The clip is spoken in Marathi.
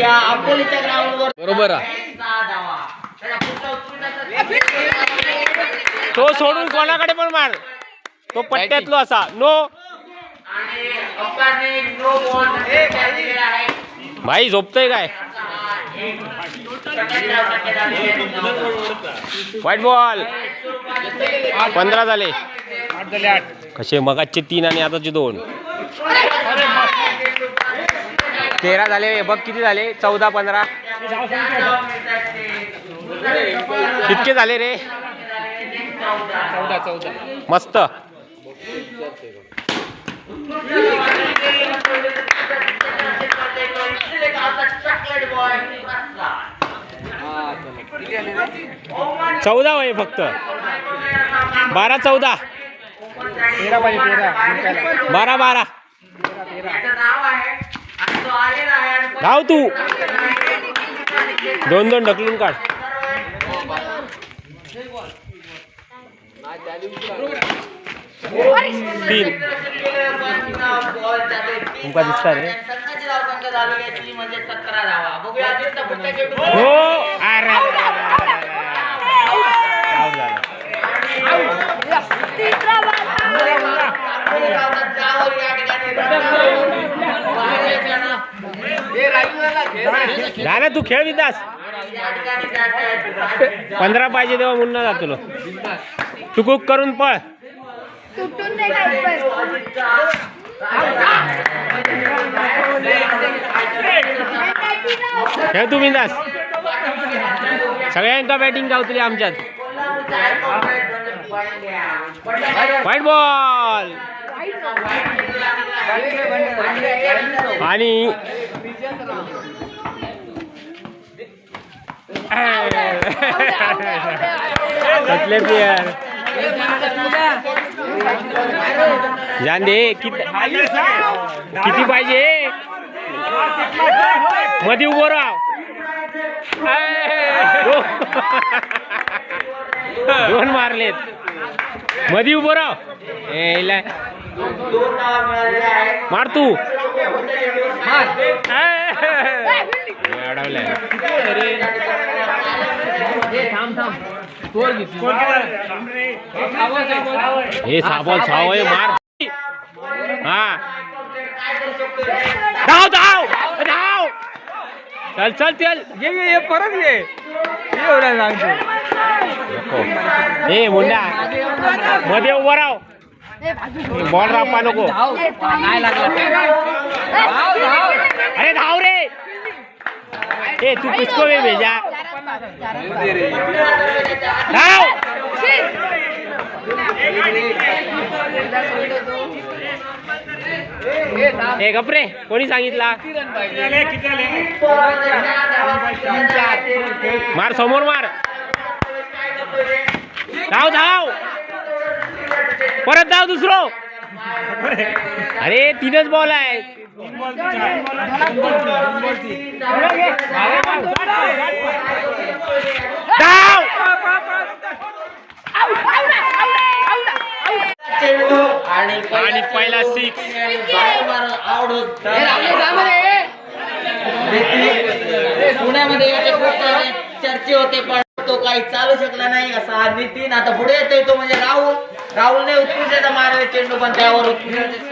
या अकोलीच्या ग्राउंडवर बरोबर तो सोडून कोणाकडे पण मार. तो पट्ट्यातलो असा. नो भाई झोपतोय काय. वाईट बॉल पंधरा झाले. कसे मगाचे तीन आणि आताचे दोन. तेरा झाले बघ किती झाले? चौदा पंधरा. कितके झाले रे. मस्त चॉकलेट बॉय चौदा वय फक्त. बारा चौदा. बारा बारा नाव आहे आणि तो आलेला आहे आणि धाव तू. दोन दोन ढकलून काढ. तीन. तुमका दिसता रे? संघाची धावसंख्या झालेली आहे ती म्हणजे सतरा धावा बघूया अजिंठा पुढच्या चेंडू हो अरे अरे, अरे, अरे, अरे. Out झालं. तू खेळ विदास. पंधरा पाहिजे तेव्हा मुन्ना जातो तुला. तू कुक करून पळ. खेळ तू बिंदास सगळ्यांका बॅटिंग गावतली आमच्यात. वाईट बॉल आणि कसले प्लेयर जान दे किती किती पाहिजे? मध्ये उभं राह. दोन मारलेत. मध्ये उभं राह. ए, मार तू. अडवलाय. हे साबण सावय मार. हा. धाव धाव धाव. चल चल चल. ये ये ये परत ये. एवढा सांगतो ए मुंडा मध्ये उभं राव बॉल रापा नको? धाव रे ए तू किसको भी भेजा? हे ए गपरे कोणी सांगितला? मार समोर मार. धाव धाव परत धाव दुसरो. अरे तीनच बॉल आहे आणि आणि पहिला पुण्यामध्ये याचे खूप सारे चर्चे होते पण तो काही चालू शकला नाही असा नितीन. आता पुढे येतोय तो म्हणजे राहुल. राहुलने उत्कृष्ट मारले चेंडू पण त्यावर उत्कृष्ट